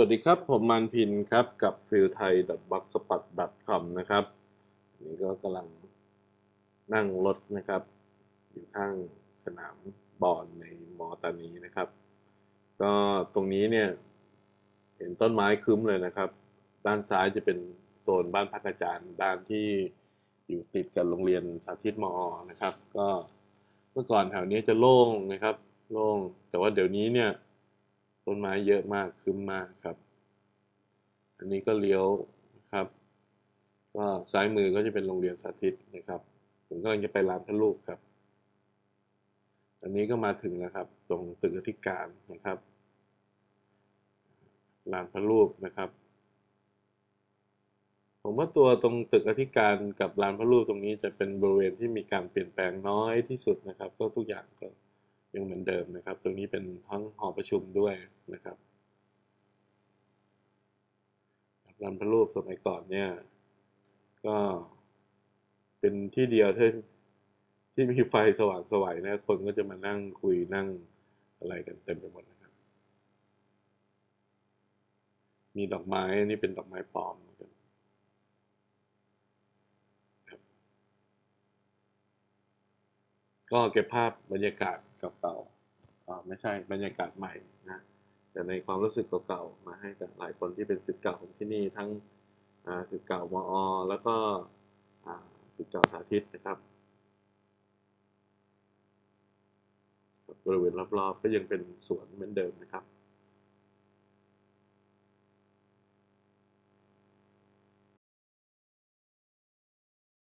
วัสดีครับ ผมมันพินครับกับฟิลไทย b o x s p o t c o m นะครับอันนี้ก็กำลังนั่งรถนะครับ อยู่ข้างสนามบอลในมอตานีนะครับ ก็ตรงนี้เนี่ยเห็นต้นไม้คึ้มเลยนะครับ ด้านซ้ายจะเป็นโซนบ้านพักอาจารย์ด้านที่อยู่ติดกับโรงเรียนสาธิตมอนะครับ ก็เมื่อก่อนแถวนี้จะโล่งนะครับ โล่งแต่ว่าเดี๋ยวนี้เนี่ย ต้นไม้เยอะมากคึ้มมากครับ อันนี้ก็เลี้ยวครับก็ซ้ายมือก็จะเป็นโรงเรียนสาธิตนะครับ ผมกำลังจะไปลานพระลูกครับ อันนี้ก็มาถึงแล้วครับ ตรงตึกอธิการนะครับลานพระรูปนะครับ ผมว่าตัวตรงตึกอธิการกับลานพระรูปตรงนี้จะเป็นบริเวณที่มีการเปลี่ยนแปลงน้อยที่สุดนะครับ ก็ทุกอย่างก็ ยังเหมือนเดิมนะครับ ตรงนี้เป็นห้องหอประชุมด้วยนะครับลานพระรูปสมัยก่อนเนี่ย ก็เป็นที่เดียวที่ที่มีไฟสว่างสวัยนะ คนก็จะมานั่งคุยนั่งอะไรกันเต็มไปหมดนะครับ มีดอกไม้นี่เป็นดอกไม้ปลอมนะครับก็เก็บภาพบรรยากาศ เก่าๆไม่ใช่บรรยากาศใหม่นะแต่ในความรู้สึกเก่าๆมาให้กับหลายคนที่เป็นศิษย์เก่าของที่นี่ทั้งศิษย์เก่ามอ แล้วก็ศิษย์เก่าสาธิตนะครับบริเวณรอบๆก็ยังเป็นสวนเหมือนเดิมนะครับ